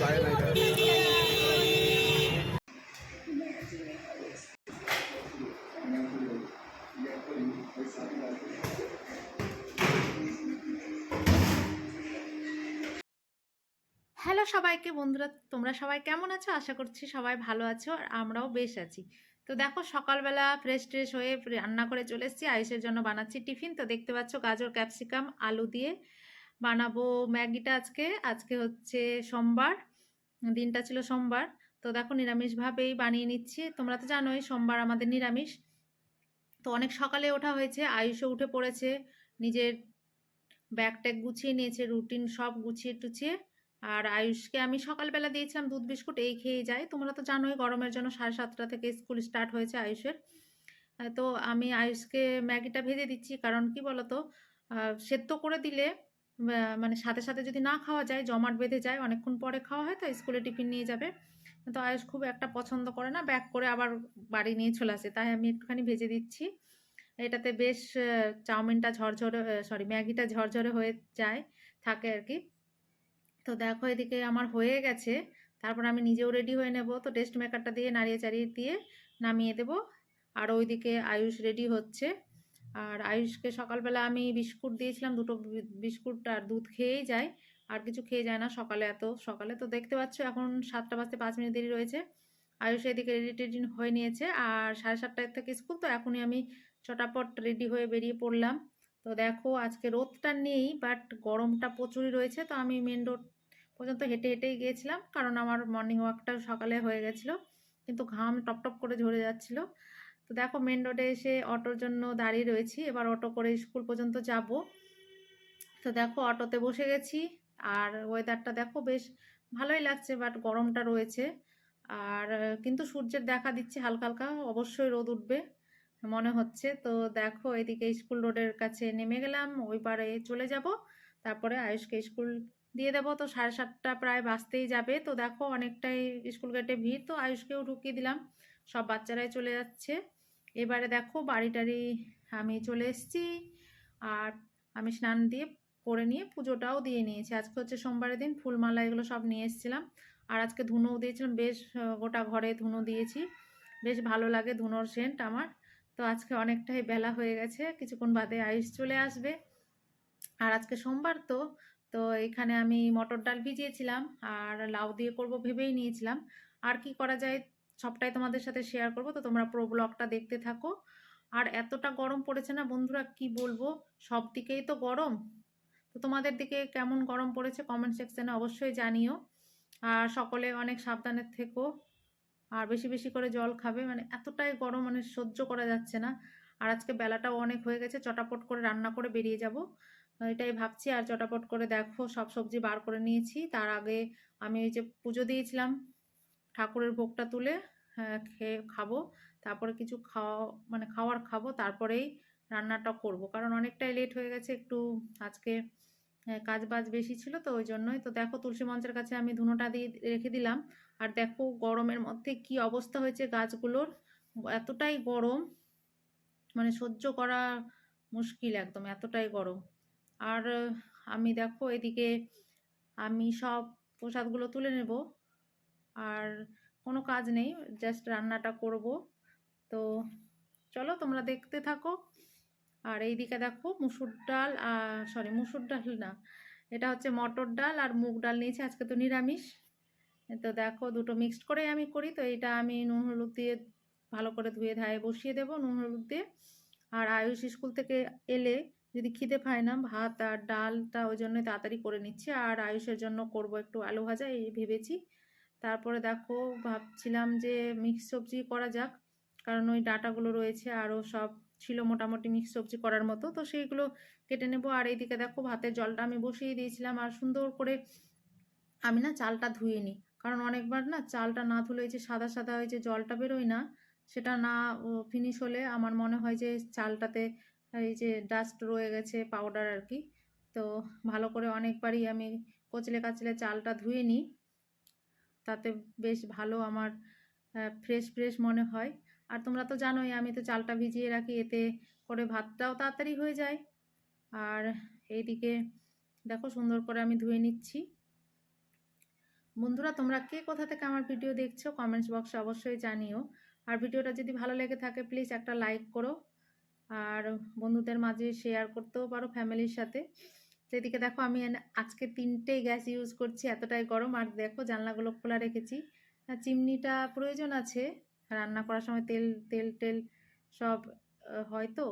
Hello সবাইকে, বন্ধুরা, তোমরা সবাই কেমন আছো? আশা করছি সবাই ভালো আছো আর আমরাও বেশ আছি। তো দেখো, সকালবেলা ফ্রেশ ট্রেশ হয়ে রান্না করে চলে এসেছি। আয়ুষের জন্য বানাচ্ছি টিফিন। তো দেখতে পাচ্ছ, গাজর, ক্যাপসিকাম, আলু দিয়ে বানাবো ম্যাগিটা আজকে। আজকে হচ্ছে সোমবার। দিনটা ছিল সোমবার। তো দেখো নিরামিষভাবেই বানিয়ে নিচ্ছি। তোমরা তো জানোই সোমবার আমাদের নিরামিষ। তো অনেক সকালে ওঠা হয়েছে, আয়ুষও উঠে পড়েছে। নিজের ব্যাগ ট্যাগ গুছিয়ে নিয়েছে, রুটিন সব গুছিয়ে টুছিয়ে। আর আয়ুষকে আমি সকালবেলা দিয়েছিলাম দুধ, বিস্কুট, এই খেয়ে যায়। তোমরা তো জানোই গরমের জন্য সাড়ে সাতটা থেকে স্কুল স্টার্ট হয়েছে আয়ুষের। তো আমি আয়ুষকে ম্যাগিটা ভেজে দিচ্ছি। কারণ কি বলতো? সেদ্ধ করে দিলে মানে সাথে সাথে যদি না খাওয়া যায়, জমাট বেঁধে যায়, অনেকক্ষণ পরে খাওয়া হয়, তো স্কুলে টিফিন নিয়ে যাবে। তো আয়ুষ খুব একটা পছন্দ করে না, ব্যাক করে আবার বাড়ি নিয়ে চলে আসে। তাই আমি একটুখানি ভেজে দিচ্ছি। এটাতে বেশ চাউমিনটা ঝরঝরে সরি ম্যাগিটা ঝরঝরে হয়ে যায়, থাকে আর কি। তো দেখো এদিকে আমার হয়ে গেছে। তারপর আমি নিজেও রেডি হয়ে নেব। তো টেস্ট মেকারটা দিয়ে নাড়িয়ে চাড়িয়ে দিয়ে নামিয়ে দেব। আর ওইদিকে আয়ুষ রেডি হচ্ছে। আর আয়ুষকে সকালবেলা আমি বিস্কুট দিয়েছিলাম, দুটো বিস্কুট আর দুধ খেয়েই যায়। আর কিছু খেয়ে যায় না সকালে এত। সকালে তো দেখতে পাচ্ছ, এখন সাতটা বাজতে পাঁচ মিনিট দেরি রয়েছে। আয়ুষ এদিকে রেডি টেডি হয়ে নিয়েছে। আর সাড়ে সাতটার থেকে স্কুল, তো এখনই আমি চটাপট রেডি হয়ে বেরিয়ে পড়লাম। তো দেখো, আজকে রোদটা নেই বাট গরমটা প্রচুরই রয়েছে। তো আমি মেন রোড পর্যন্ত হেঁটে হেঁটেই গিয়েছিলাম, কারণ আমার মর্নিং ওয়াকটা সকালে হয়ে গেছিল। কিন্তু ঘাম টপ টপ করে ঝরে যাচ্ছিল। তো দেখো মেন রোডে এসে অটোর জন্য দাঁড়িয়ে রয়েছি। এবার অটো করে স্কুল পর্যন্ত যাব। তো দেখো অটোতে বসে গেছি আর ওয়েদারটা দেখো বেশ ভালোই লাগছে বাট গরমটা রয়েছে। আর কিন্তু সূর্যের দেখা দিচ্ছে হালকা হালকা, অবশ্যই রোদ উঠবে মনে হচ্ছে। তো দেখো এদিকে স্কুল রোডের কাছে নেমে গেলাম, ওই পারে চলে যাব। তারপরে আয়ুষকে স্কুল দিয়ে দেবো। তো সাড়ে সাতটা প্রায় বাঁচতেই যাবে। তো দেখো অনেকটাই স্কুল গেটে ভিড়, তো আয়ুষকেও ঢুকিয়ে দিলাম। সব বাচ্চারাই চলে যাচ্ছে। এবারে দেখো বাড়ি টাড়ি আমি চলে এসেছি আর আমি স্নান দিয়ে করে নিয়ে পুজোটাও দিয়ে নিয়েছি। আজকে হচ্ছে সোমবারের দিন ফুলমালা এগুলো সব নিয়ে এসেছিলাম। আর আজকে ধুনোও দিয়েছিলাম, বেশ গোটা ঘরে ধুনো দিয়েছি। বেশ ভালো লাগে ধুনোর সেন্ট আমার। তো আজকে অনেকটাই বেলা হয়ে গেছে, কিছুক্ষণ বাদে আয়ুষ চলে আসবে। আর আজকে সোমবার তো তো এখানে আমি মটর ডাল ভিজিয়েছিলাম আর লাউ দিয়ে করব ভেবেই নিয়েছিলাম। আর কি করা যায় সবটাই তোমাদের সাথে শেয়ার করব। তো তোমরা পুরো ব্লগটা দেখতে থাকো। আর এতটা গরম পড়েছে না বন্ধুরা, কি বলব? সব দিকেই তো গরম। তো তোমাদের দিকে কেমন গরম পড়েছে কমেন্ট সেকশনে অবশ্যই জানিও। আর সকলে অনেক সাবধানে থেকো। আর বেশি বেশি করে জল খাবে। মানে এতটাই গরম মানে সহ্য করা যাচ্ছে না। আর আজকে বেলাটাও অনেক হয়ে গেছে। চটাপট করে রান্না করে বেরিয়ে যাব। এটাই ভাবছি। আর চটাপট করে দেখো, সব সবজি বার করে নিয়েছি। তার আগে আমি ওই যে পুজো দিয়েছিলাম। ঠাকুরের ভোগটা তুলে হ্যাঁ, খেয়ে খাব। তারপরে কিছু খাওয়া মানে খাওয়ার খাব তারপরেই রান্নাটা করব। কারণ অনেকটাই লেট হয়ে গেছে একটু আজকে কাজ বাজ বেশি ছিল তো ওই জন্যই। তো দেখো তুলসী মঞ্চের কাছে আমি ধুনোটা দিয়ে রেখে দিলাম। আর দেখো গরমের মধ্যে কি অবস্থা হয়েছে গাছগুলোর। এতটাই গরম মানে সহ্য করা মুশকিল একদম এতটাই গরম। আর আমি দেখো এদিকে আমি সব প্রসাদগুলো তুলে নেব। আর কোনো কাজ নেই জাস্ট রান্নাটা করব। তো চলো তোমরা দেখতে থাকো। আর এইদিকে দেখো মুসুর ডাল সরি মুসুর ডাল না, এটা হচ্ছে মটর ডাল আর মুগ ডাল নিয়েছি, আজকে তো নিরামিষ। তো দেখো দুটো মিক্সড করে আমি করি, তো এটা আমি নুন হলুদ দিয়ে ভালো করে ধুয়ে ধায়ে বসিয়ে দেবো নুন হলুদ দিয়ে। আর আয়ুষ স্কুল থেকে এলে যদি খিদে পায় না, ভাত আর ডালটা ওই জন্য তাড়াতাড়ি করে নিচ্ছি, আর আয়ুষের জন্য করব একটু আলু ভাজা, এই ভেবেছি। তারপরে দেখো ভাবছিলাম যে মিক্স সবজি করা যাক। কারণ ওই ডাটাগুলো রয়েছে আরও সব ছিল মোটামুটি মিক্স সবজি করার মতো। তো সেইগুলো কেটে নেব। আর এইদিকে দেখো ভাতের জলটা আমি বসিয়ে দিয়েছিলাম। আর সুন্দর করে আমি না চালটা ধুয়ে নিই। কারণ অনেকবার না চালটা না ধুলে যে সাদা সাদা ওই যে জলটা বেরোয় না, সেটা না ফিনিশ হলে আমার মনে হয় যে চালটাতে এই যে ডাস্ট রয়ে গেছে পাউডার আর কি। তো ভালো করে অনেকবারই আমি কচলে কাচলে চালটা ধুয়ে নিই। তাতে বেশ ভালো আমার ফ্রেশ ফ্রেশ মনে হয়। আর তোমরা তো জানোই আমি তো চালটা ভিজিয়ে রাখি, এতে করে ভাতটাও তাড়াতাড়ি হয়ে যায়। আর এইদিকে দেখো সুন্দর করে আমি ধুয়ে নিচ্ছি। বন্ধুরা, তোমরা কে কোথা থেকে আমার ভিডিও দেখছ কমেন্টস বক্সে অবশ্যই জানিও। আর ভিডিওটা যদি ভালো লেগে থাকে প্লিজ একটা লাইক করো। আর বন্ধুদের মাঝে শেয়ার করতেও পারো ফ্যামিলির সাথে। তো এদিকে দেখো আমি আজকে তিনটে গ্যাস ইউজ করছি এতটাই গরম। আর দেখো জানলাগুলো খোলা রেখেছি। চিমনিটা প্রয়োজন আছে। রান্না করার সময় তেল তেল টেল সব আহ, হয় তো?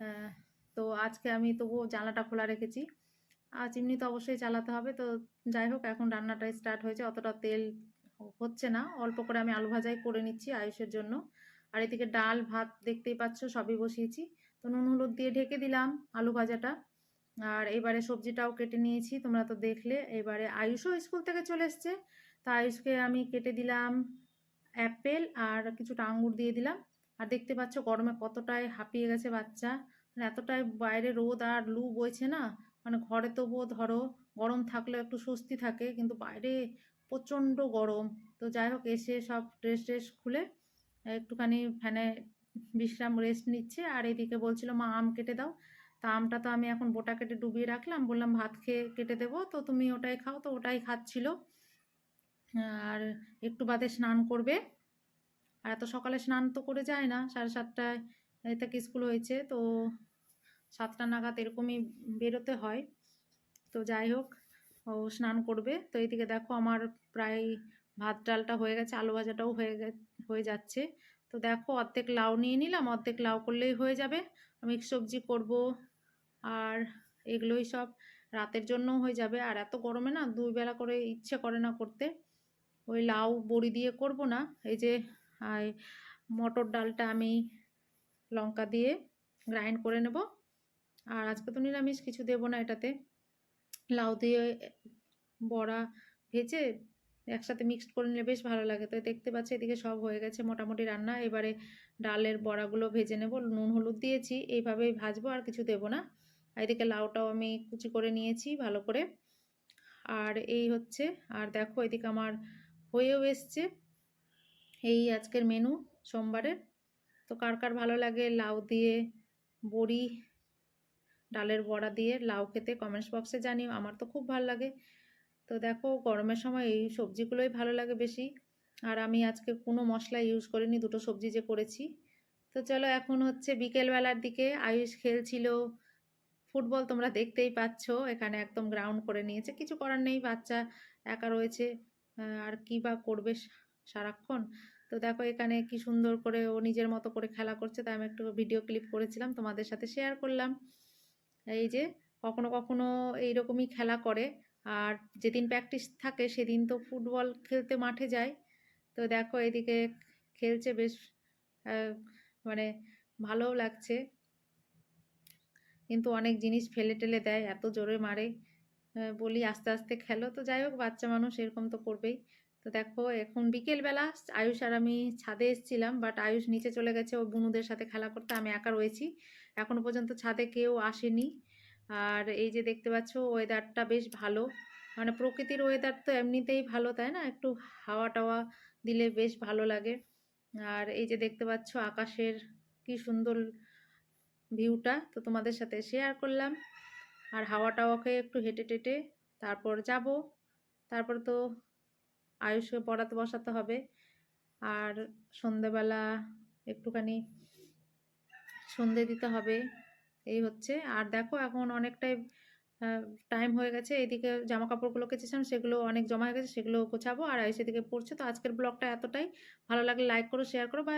আহ, তো আজকে আমি তবুও জানলাটা খোলা রেখেছি। আর চিমনি তো অবশ্যই চালাতে হবে। তো যাই হোক এখন রান্নাটা স্টার্ট হয়েছে। অতটা তেল হচ্ছে না। অল্প করে আমি আলু ভাজাই করে নিচ্ছি আয়ুষের জন্য। আর এদিকে ডাল ভাত দেখতেই পাচ্ছ সবই বসিয়েছি। তো নুন হলুদ দিয়ে ঢেকে দিলাম আলু ভাজাটা। আর এবারে সবজিটাও কেটে নিয়েছি, তোমরা তো দেখলে। এবারে আয়ুষও স্কুল থেকে চলে এসছে। তা আয়ুষকে আমি কেটে দিলাম অ্যাপেল আর কিছুটা আঙ্গুর দিয়ে দিলাম। আর দেখতে পাচ্ছ গরমে কতটাই হাঁপিয়ে গেছে বাচ্চা। মানে এতটাই বাইরে রোদ আর লু বইছে না। মানে ঘরে তবুও ধরো গরম থাকলেও একটু স্বস্তি থাকে, কিন্তু বাইরে প্রচণ্ড গরম। তো যাই হোক, এসে সব ড্রেস ট্রেস খুলে একটুখানি ফ্যানে বিশ্রাম রেস্ট নিচ্ছে। আর এদিকে বলছিল, মা, আম কেটে দাও। তা আমটা তো আমি এখন বোটা কেটে ডুবিয়ে রাখলাম, বললাম ভাত খেয়ে কেটে দেবো, তো তুমি ওটাই খাও, তো ওটাই খাচ্ছিল। আর একটু বাদে স্নান করবে। আর এত সকালে স্নান তো করে যায় না, সাড়ে সাতটায় থেকে স্কুল হয়েছে, তো সাতটা নাগাদ এরকমই বেরোতে হয়। তো যাই হোক, ও স্নান করবে। তো এইদিকে দেখো আমার প্রায় ভাত ডালটা হয়ে গেছে, আলু ভাজাটাও হয়ে গে, হয়ে যাচ্ছে। তো দেখো অর্ধেক লাউ নিয়ে নিলাম, অর্ধেক লাউ করলেই হয়ে যাবে। মিক্স সবজি করব আর এগুলোই সব রাতের জন্যও হয়ে যাবে। আর এত গরমে না দুই বেলা করে ইচ্ছে করে না করতে। ওই লাউ বড়ি দিয়ে করব না। এই যে মটর ডালটা আমি লঙ্কা দিয়ে গ্রাইন্ড করে নেব। আর আজকে তো নিরামিষ, কিছু দেবো না এটাতে। লাউ দিয়ে বড়া ভেজে একসাথে মিক্সড করে নিলে বেশ ভালো লাগে। তো দেখতে পাচ্ছি এদিকে সব হয়ে গেছে মোটামুটি রান্না। এবারে ডালের বড়াগুলো ভেজে নেব। নুন, হলুদ দিয়েছি। এইভাবেই ভাজবো, আর কিছু দেবো না। আর এদিকে লাউটাও আমি কুচি করে নিয়েছি ভালো করে। আর এই হচ্ছে, আর দেখো এদিকে আমার হয়েও এসছে। এই আজকের মেনু সোমবারের তো কার কার ভালো লাগে লাউ দিয়ে বড়ি, ডালের বড়া দিয়ে লাউ খেতে কমেন্টস বক্সে জানিও, আমার তো খুব ভালো লাগে। তো দেখো গরমের সময় এই সবজিগুলোই ভালো লাগে বেশি। আর আমি আজকে কোনো মশলা ইউজ করিনি, দুটো সবজি যে করেছি। তো চলো এখন হচ্ছে বিকেলবেলার দিকে আয়ুষ খেলছিল ফুটবল তোমরা দেখতেই পাচ্ছ, এখানে একদম গ্রাউন্ড করে নিয়েছে। কিছু করার নেই, বাচ্চা একা রয়েছে আর কী বা করবে সারাক্ষণ? তো দেখো এখানে কি সুন্দর করে ও নিজের মতো করে খেলা করছে, তাই আমি একটু ভিডিও ক্লিপ করেছিলাম, তোমাদের সাথে শেয়ার করলাম। এই যে, কখনো কখনো এইরকমই খেলা করে, আর যেদিন প্র্যাকটিস থাকে সেদিন তো ফুটবল খেলতে মাঠে যায়। তো দেখো এদিকে খেলছে বেশ মানে ভালোও লাগছে। কিন্তু অনেক জিনিস ফেলে টেলে দেয়, এত জোরে মারে বলি আস্তে আস্তে খেলো। তো যাই হোক, বাচ্চা মানুষ এরকম তো করবেই। তো দেখো, এখন বিকেলবেলা আয়ুষ আর আমি ছাদে এসেছিলাম বাট আয়ুষ নিচে চলে গেছে, ও বুনুদের সাথে খেলা করতে, আমি একা রয়েছি। এখনও পর্যন্ত ছাদে কেউ আসেনি। আর এই যে দেখতে পাচ্ছ ওয়েদারটা বেশ ভালো। মানে প্রকৃতির ওয়েদার তো এমনিতেই ভালো, তাই না? একটু হাওয়া টাওয়া দিলে বেশ ভালো লাগে। আর এই যে দেখতে পাচ্ছ, আকাশের কি সুন্দর ভিউটা তো তোমাদের সাথে শেয়ার করলাম। আর হাওয়া টাওয়াকে একটু হেঁটে টেটে তারপর যাব। তারপর তো আয়ুষকে পড়াতে বসাতে হবে। আর সন্ধেবেলা একটুখানি সন্ধে দিতে হবে। এই হচ্ছে। আর দেখো এখন অনেকটাই টাইম হয়ে গেছে। এদিকে জামা কাপড়গুলো কেচেছিলাম, সেগুলো অনেক জমা হয়ে গেছে, সেগুলো গোছাবো। আর এদিকে পড়ছে। তো আজকের ব্লগটা এতটাই। ভালো লাগলে লাইক করো শেয়ার করো। বা